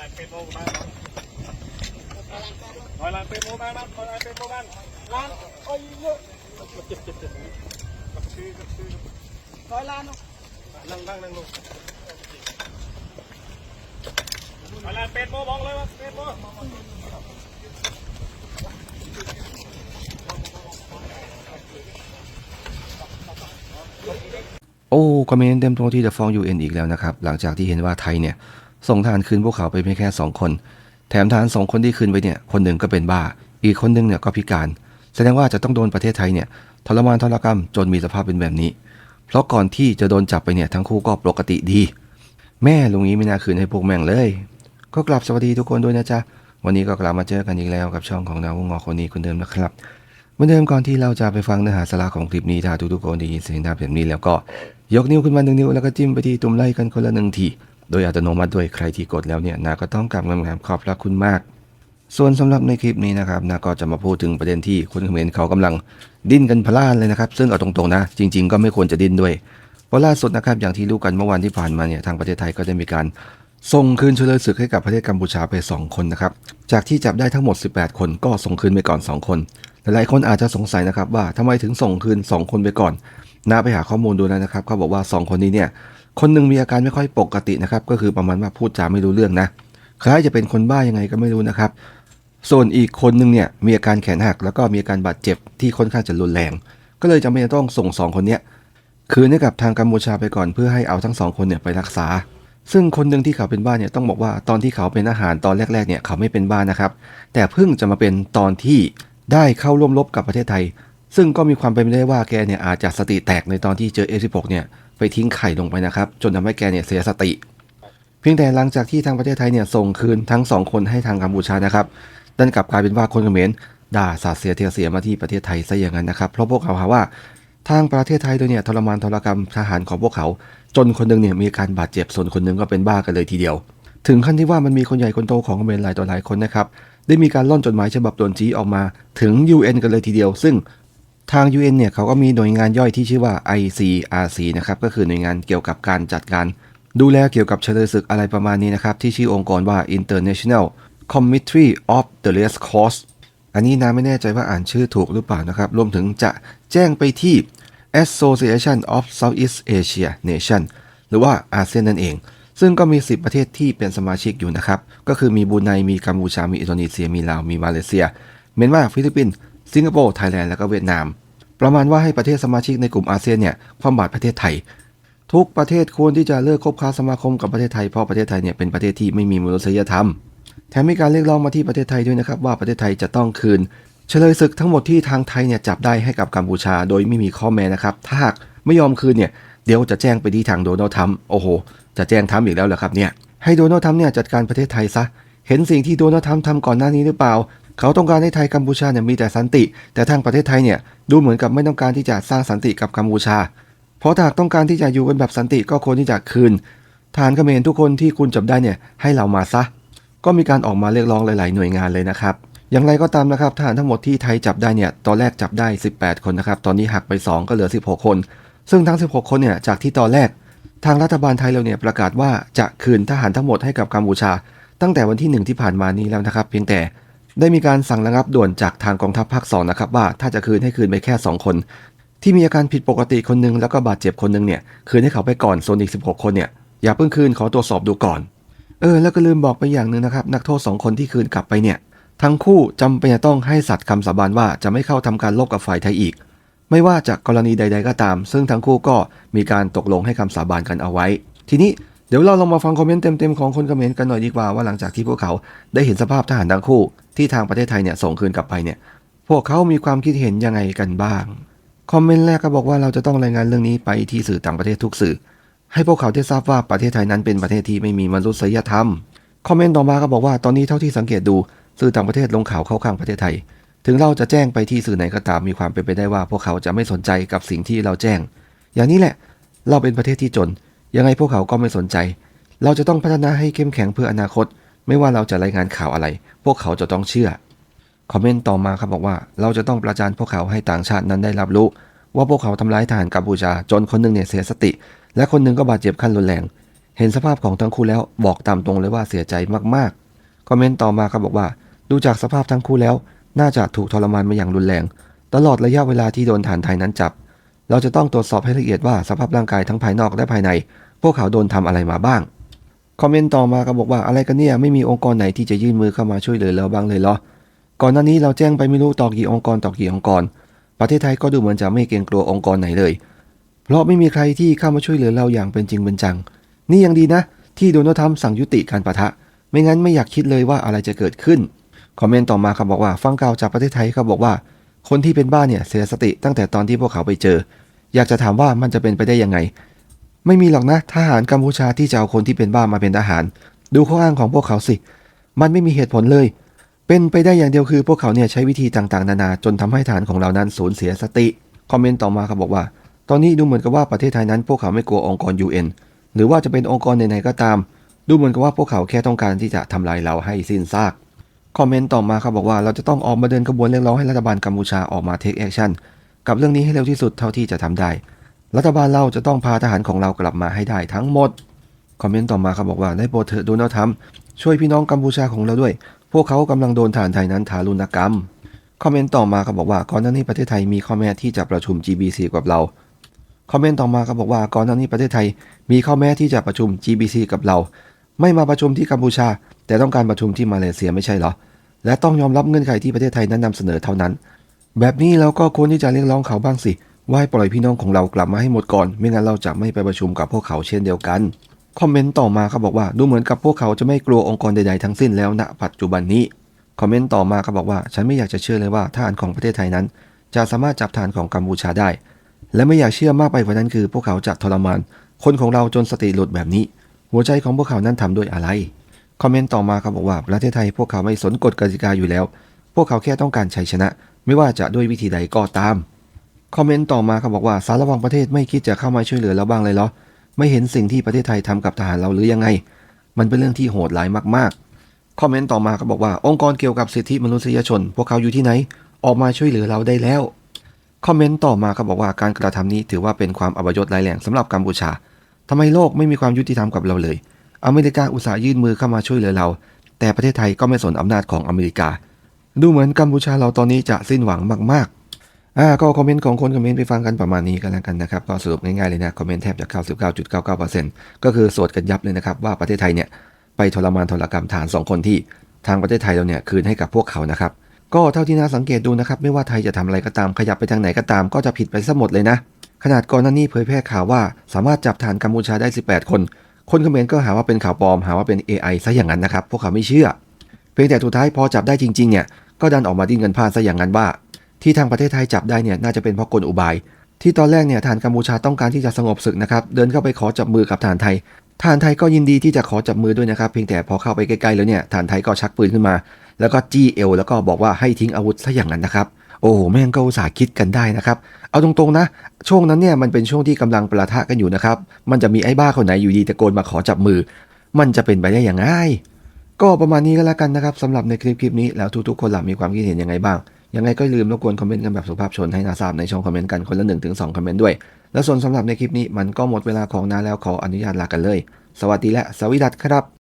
ลานเป็นโมบ้านถอยหลังเป็นโมบ้านถอยหลังเป็นโมบ้านล้านอ้ยเยอะเจ็บเจ็บเจ็บกับชื่อกับชื่อร้อยลานนั่งนั่งนั่งลงถอยลังเป็นโมบอกเลยว่าเป็นโมโอ้คอมเมนต์เต็มตัวที่จะฟ้อง UN อีกแล้วนะครับ หลังจากที่เห็นว่าไทยเนี่ย ส่งทหารคืนพวกเขาไปเพียงแค่2คน แถมทหารสองคนที่คืนไปเนี่ย คนหนึ่งก็เป็นบ้า อีกคนหนึ่งเนี่ยก็พิการ แสดงว่าจะต้องโดนประเทศไทยเนี่ยทรมานทรกรรมจนมีสภาพเป็นแบบนี้ เพราะก่อนที่จะโดนจับไปเนี่ยทั้งคู่ก็ปกติดี แม่ลุงนี้ไม่น่าคืนให้พวกแม่งเลย ก็กลับสวัสดีทุกคนด้วยนะจ๊ะ วันนี้ก็กลับมาเจอกันอีกแล้วกับช่องของดาวงอคนนี้คนเดิมนะครับเหมือนเดิมก่อนที่เราจะไปฟังเนื้อหาสาระของคลิปนี้ถ้าทุกๆคนได้ยินเสียงดังแบบนี้แล้วก็ยกนิ้วขึ้นมาหนึ่งนิ้วแล้วก็จิ้มไปที่ตุ่มไลค์กันคนละหนึ่งที โดยอัตโนมัติด้วยใครที่กดแล้วเนี่ยนาก็ต้องกลับงามๆขอบพระคุณมาก ส่วนสำหรับในคลิปนี้นะครับนาก็จะมาพูดถึงประเด็นที่คนเขมรเขากำลังดิ้นกันพล่านเลยนะครับ ซึ่งเอาตรงๆนะ จริง ๆ ก็ไม่ควรจะดิ้นด้วยเพราะล่าสุดนะครับอย่างที่รู้กันเมื่อวันที่ผ่านมาเนี่ยทางประเทศไทยก็ได้มีการส่งคืนเฉลยศึกให้กับประเทศกัมพูชาไป 2 คนนะครับ จากที่จับได้ทั้งหมด 18 คนก็ส่งคืนไปก่อน 2 คน หลายคนอาจจะสงสัยนะครับว่าทำไมถึงส่งคืน 2 คนไปก่อนนาไปหาข้อมูลดูแล้วนะครับเขาบอกว่า 2 คนนี้เนี่ย คนหนึ่งมีอาการไม่ค่อยปกตินะครับ ก็คือประมาณว่าพูดจาไม่รู้เรื่องนะ คล้ายจะเป็นคนบ้ายังไงก็ไม่รู้นะครับ ส่วนอีกคนหนึ่งเนี่ยมีอาการแขนหัก แล้วก็มีอาการบาดเจ็บที่ค่อนข้างจะรุนแรง ก็เลยจำเป็นต้องส่งสองคนเนี้ยคืนให้กับทางกัมพูชาไปก่อนเพื่อให้เอาทั้งสองคนเนี่ยไปรักษา ซึ่งคนหนึ่งที่เขาเป็นบ้าเนี่ยต้องบอกว่าตอนที่เขาเป็นอาหารตอนแรกๆเนี่ยเขาไม่เป็นบ้านะครับ แต่เพิ่งจะมาเป็นตอนที่ได้เข้าร่วมรบกับประเทศไทย ซึ่งก็มีความเป็นไปได้ว่าแกเนี่ยอาจจะสติแตกในตอนที่เจอ F16 เนี่ยไปทิ้งไข่ลงไปนะครับ จนทำให้แกเนี่ยเสียสติ เพียงแต่หลังจากที่ทางประเทศไทยเนี่ยส่งคืนทั้งสองคนให้ทางกัมพูชานะครับดันกลับกลายเป็นว่าคนเขมรด่าสาดเสียเทียเสียมาที่ประเทศไทยซะอย่างนั้นนะครับเพราะพวกเขาหาว่าทางประเทศไทยโดยเนี่ยทรมานทรกรรมทหารของพวกเขา จนคนหนึงเนี่ยมีอาการบาดเจ็บส่วนคนหนึงก็เป็นบ้ากันเลยทีเดียว ถึงขั้นที่ว่ามันมีคนใหญ่คนโตของเขมรหลายต่อหลายคนนะครับได้มีการล่อนจดหมายฉบับโดนจี้ออกมาถึง UN กันเลยทีเดียว ซึ่ง ทาง UN เนี่ยเขาก็มีหน่วยงานย่อยที่ชื่อว่า ICRC นะครับก็คือหน่วยงานเกี่ยวกับการจัดการ ดูแลเกี่ยวกับเฉลยศึกอะไรประมาณนี้นะครับ ที่ชื่อองค์กรว่า International Committee of the Red Cross อันนี้นาไม่แน่ใจว่าอ่านชื่อถูกหรือเปล่านะครับ รวมถึงจะแจ้งไปที่ Association of Southeast Asia Nation หรือว่าอาเซียนนั่นเอง ซึ่งก็มี 10 ประเทศที่เป็นสมาชิกอยู่นะครับ ก็คือมีบูไนมีกัมพูชามีอินโดนีเซียมีลาวมีมาเลเซีย เมียนมาฟิลิปปินส์ สิงคโปร์ไทยแลนด์แล้วก็เวียดนาม ประมาณว่าให้ประเทศสมาชิกในกลุ่มอาเซียนเนี่ยความบาดประเทศไทย ทุกประเทศควรที่จะเลิกคบค้าสมาคมกับประเทศไทยเพราะประเทศไทยเนี่ยเป็นประเทศที่ไม่มีมนุษยธรรมแถมมีการเรียกร้องมาที่ประเทศไทยด้วยนะครับว่าประเทศไทยจะต้องคืน เฉลยศึกทั้งหมดที่ทางไทยเนี่ยจับได้ให้กับกัมพูชา โดยไม่มีข้อแม้นะครับ ถ้าหากไม่ยอมคืนเนี่ยเดี๋ยวจะแจ้งไปที่ทางโดนัลด์ทรัมป์โอ้โห จะแจ้งทรัมป์อีกแล้วเหรอครับเนี่ยให้โดนัลด์ทรัมป์เนี่ยจัดการประเทศไทยซะเห็นสิ่งที่โดนัลด์ทรัมป์ทำก่อนหน้านี้หรือเปล่า เขาต้องการให้ไทยกัมพูชาเนี่ยมีแต่สันติ แต่ทางประเทศไทยเนี่ยดูเหมือนกับไม่ต้องการที่จะสร้างสันติกับกัมพูชา เพราะหากต้องการที่จะอยู่กันแบบสันติก็ควรที่จะคืนทหารเขมรทุกคนที่คุณจับได้เนี่ยให้เรามาซะ ก็มีการออกมาเรียกร้องหลาย ๆ หน่วยงานเลยนะครับ อย่างไรก็ตามนะครับทหารทั้งหมดที่ไทยจับได้เนี่ยตอนแรกจับได้ 18 คนนะครับตอนนี้หักไป 2 ก็เหลือ 16 คน ซึ่งทั้ง 16 คนเนี่ยจากที่ตอนแรก ทางรัฐบาลไทยเราเนี่ยประกาศว่าจะคืนทหารทั้งหมดให้กับกัมพูชา ตั้งแต่วันที่ 1 ที่ผ่านมานี้แล้วนะครับ เพียงแต่ ได้มีการสั่งระงับด่วนจากทางกองทัพภาค2นะครับว่าถ้าจะคืนให้คืนไปแค่ 2 คน ที่มีอาการผิดปกติคนหนึงแล้วก็บาดเจ็บคนหนึงเนี่ยคืนให้เขาไปก่อนส่วนอีก 16 คนเนี่ยอย่าเพิ่งคืนขอตรวจสอบดูก่อนเออแล้วก็ลืมบอกไปอย่างหนึ่งนะครับนักโทษสองคนที่คืนกลับไปเนี่ยทั้งคู่จำเป็นจะต้องให้สัตย์คำสาบานว่าจะไม่เข้าทำการลบกับฝ่ายไทยอีก ไม่ว่าจากกรณีใด ๆ ก็ตาม ซึ่งทั้งคู่ก็มีการตกลงให้คำสาบานกันเอาไว้ ทีนี้ เดี๋ยวเราลองมาฟังคอมเมนต์เต็มๆของคนเขมรกันหน่อยดีกว่าว่าหลังจากที่พวกเขาได้เห็นสภาพทหารทั้งคู่ ที่ทางประเทศไทยเนี่ยส่งคืนกลับไปเนี่ย พวกเขามีความคิดเห็นยังไงกันบ้าง คอมเมนต์แรกก็บอกว่าเราจะต้องรายงานเรื่องนี้ไปที่สื่อต่างประเทศทุกสื่อ ให้พวกเขาได้ทราบว่าประเทศไทยนั้นเป็นประเทศที่ไม่มีมนุษยธรรม คอมเมนต์ต่อมาก็บอกว่าตอนนี้เท่าที่สังเกตดูสื่อต่างประเทศลงข่าวเข้าข้างประเทศไทย ถึงเราจะแจ้งไปที่สื่อไหนก็ตามมีความเป็นไปได้ว่า พวกเขาจะไม่สนใจกับสิ่งที่เราแจ้ง อย่างนี้แหละ เราเป็นประเทศที่จน ยังไงพวกเขาก็ไม่สนใจ เราจะต้องพัฒนาให้เข้มแข็งเพื่ออนาคต ไม่ว่าเราจะรายงานข่าวอะไร พวกเขาจะต้องเชื่อ คอมเมนต์ต่อมาครับบอกว่า เราจะต้องประจานพวกเขาให้ต่างชาตินั้นได้รับรู้ ว่าพวกเขาทำร้ายทหารกัมพูชาจนคนหนึ่งเนี่ยเสียสติ และคนหนึ่งก็บาดเจ็บขั้นรุนแรง เห็นสภาพของทั้งคู่แล้วบอกตามตรงเลยว่าเสียใจมากๆ คอมเมนต์ต่อมาครับบอกว่า ดูจากสภาพทั้งคู่แล้ว น่าจะถูกทรมานมาอย่างรุนแรง ตลอดระยะเวลาที่โดนฐานไทยนั้นจับ เราจะต้องตรวจสอบให้ละเอียดว่าสภาพร่างกายทั้งภายนอกและภายใน พวกเขาโดนทำอะไรมาบ้าง คอมเมนต์ต่อมาก็บอกว่าอะไรกันเนี่ยไม่มีองค์กรไหนที่จะยื่นมือเข้ามาช่วยเหลือเราบ้างเลยเหรอ ก่อนหน้านี้เราแจ้งไปไม่รู้ต่อกี่องค์กรต่อกี่องค์กร ประเทศไทยก็ดูเหมือนจะไม่เกรงกลัวองค์กรไหนเลย เพราะไม่มีใครที่เข้ามาช่วยเหลือเราอย่างเป็นจริงเป็นจัง นี่ยังดีนะ ที่โดนัลด์ทรัมป์สั่งยุติการประทะ ไม่งั้นไม่อยากคิดเลยว่าอะไรจะเกิดขึ้น คอมเมนต์ต่อมาเขาบอกว่าฟังข่าวจากประเทศไทยเขาบอกว่า คนที่เป็นบ้าเนี่ยเสียสติตั้งแต่ตอนที่พวกเขาไปเจอ อยากจะถามว่ามันจะเป็นไปได้ยังไง ไม่มีหรอกนะทหารกัมพูชาที่จะเอาคนที่เป็นบ้ามาเป็นทหาร ดูข้ออ้างของพวกเขาสิ มันไม่มีเหตุผลเลย เป็นไปได้อย่างเดียวคือ พวกเขาเนี่ยใช้วิธีต่างๆ นานาจนทำให้ฐานของเรานั้นสูญเสียสติคอมเมนต์ต่อมาเขาบอกว่า ตอนนี้ดูเหมือนกับว่าประเทศไทยนั้น พวกเขาไม่กลัวองค์กร UN หรือว่าจะเป็นองค์กรไหนๆก็ตาม ดูเหมือนกับว่าพวกเขาแค่ต้องการที่จะทำลายเราให้สิ้นซาก คอมเมนต์ต่อมาเขาบอกว่าเราจะต้องออกมาเดินขบวนเรียกร้องให้รัฐบาลกัมพูชาออกมาเทคแอคชั่นกับเรื่องนี้ให้เร็วที่สุดเท่าที่จะทำได้ รัฐบาลเราจะต้องพาทหารของเรากลับมาให้ได้ทั้งหมด คอมเมนต์ต่อมาเขาบอกว่าได้โปรดเถอะโดนัลด์ทรัมป์ช่วยพี่น้องกัมพูชาของเราด้วย พวกเขากำลังโดนฐานไทยนั้นทารุณกรรม คอมเมนต์ต่อมาเขาบอกว่าก่อนหน้านี้ประเทศไทยมีข้อแม้ที่จะประชุม GBC กับเรา คอมเมนต์ต่อมาเขาบอกว่าก่อนหน้านี้ประเทศไทยมีข้อแม้ที่จะประชุม GBC กับเรา ไม่มาประชุมที่กัมพูชา แต่ต้องการประชุมที่มาเลเซียไม่ใช่เหรอ และต้องยอมรับเงื่อนไขที่ประเทศไทยนั้นนำเสนอเท่านั้น แบบนี้เราก็ควรที่จะเรียกร้องเขาบ้างสิ ว่าให้ปล่อยพี่น้องของเรากลับมาให้หมดก่อน ไม่งั้นเราจะไม่ไปประชุมกับพวกเขาเช่นเดียวกันคอมเมนต์ต่อมาเขาบอกว่าดูเหมือนกับพวกเขาจะไม่กลัวองค์กรใดๆทั้งสิ้นแล้วณปัจจุบันนี้คอมเมนต์ต่อมาเขาบอกว่าฉันไม่อยากจะเชื่อเลยว่าทหารของประเทศไทยนั้น จะสามารถจับทหารของกัมพูชาได้ และไม่อยากเชื่อมากไปกว่านั้นคือ พวกเขาจะทรมาน คนของเราจนสติหลุดแบบนี้ หัวใจของพวกเขานั้นทำด้วยอะไร คอมเมนต์ต่อมาเขาบอกว่าประเทศไทยพวกเขาไม่สนกฎกติกาอยู่แล้ว พวกเขาแค่ต้องการชัยชนะ ไม่ว่าจะด้วยวิธีใดก็ตาม คอมเมนต์ต่อมาเขาบอกว่าสารระหวังประเทศไม่คิดจะเข้ามาช่วยเหลือเราบ้างเลยเหรอ ไม่เห็นสิ่งที่ประเทศไทยทำกับทหารเราหรือยังไง มันเป็นเรื่องที่โหดร้ายมากๆ คอมเมนต์ต่อมาเขาบอกว่าองค์กรเกี่ยวกับสิทธิมนุษยชน พวกเขาอยู่ที่ไหน ออกมาช่วยเหลือเราได้แล้ว คอมเมนต์ต่อมาเขาบอกว่าการกระทำนี้ถือว่าเป็นความอับยศร้ายแรงสำหรับกัมพูชา ทำไมโลกไม่มีความยุติธรรมกับเราเลย อเมริกาอุตส่าห์ยื่นมือเข้ามาช่วยเหลือเรา แต่ประเทศไทยก็ไม่สนอำนาจของอเมริกา ดูเหมือนกัมพูชาเราตอนนี้จะสิ้นหวังมากๆอ่าก็คอมเมนต์ของคนคอมเมนต์ไปฟังกันประมาณนี้กันแล้วกันนะครับก็สรุปง่ายๆเลยนะคอมเมนต์แทบจะ99.99%ก็คือสวดกันยับเลยนะครับว่าประเทศไทยเนี่ยไปทรมานทรกรรมฐานสองคนที่ทางประเทศไทยเราเนี่ยคืนให้กับพวกเขานะครับก็เท่าที่น่าสังเกตดูนะครับไม่ว่าไทยจะทำอะไรก็ตามขยับไปทางไหนก็ตามก็จะผิดไปซะหมดเลยนะ ขนาดก่อนหน้านี้เผยแพร่ข่าวว่า สามารถจับฐานกัมพูชาได้ 18 คน คนคอมเมนต์ก็หาว่าเป็นข่าวปลอม หาว่าเป็น AI ซะอย่างนั้นนะครับ พวกเขาไม่เชื่อ เพียงแต่สุดท้ายพอจับได้จริงๆเนี่ย ก็ดันออกมาดิ้นเงินพลาดซะอย่างนั้นว่า ที่ทางประเทศไทยจับได้เนี่ยน่าจะเป็นเพราะกลอุบาย ที่ตอนแรกเนี่ยทหารกัมพูชาต้องการที่จะสงบศึกนะครับ เดินเข้าไปขอจับมือกับทหารไทยทหารไทยก็ยินดีที่จะขอจับมือด้วยนะครับ เพียงแต่พอเข้าไปใกล้ๆแล้วเนี่ยทหารไทยก็ชักปืนขึ้นมา แล้วก็จี้เอวแล้วก็บอกว่าให้ทิ้งอาวุธซะอย่างนั้นนะครับ โอ้โหแม่งก็อุตส่าห์คิดกันได้นะครับ เอาตรงๆนะ ช่วงนั้นเนี่ยมันเป็นช่วงที่กำลังประทะกันอยู่นะครับ มันจะมีไอ้บ้าคนไหนอยู่ดีตะโกนมาขอจับมือ มันจะเป็นไปได้อย่างง่าย ก็ประมาณนี้ก็แล้วกันนะครับสำหรับในคลิปคลิปนี้แล้วทุกๆคนหลับมีความคิดเห็นยังไงบ้าง ยังไงก็ลืมรบกวนคอมเมนต์กันแบบสุภาพชนให้นาทราบในช่องคอมเมนต์กันคนละ1นถึงสคอมเมนต์ด้วย และส่วนสำหรับในคลิปนี้มันก็หมดเวลาของนาแล้วขออนุญาตลากันเลย สวัสดีและสวัสดีครับ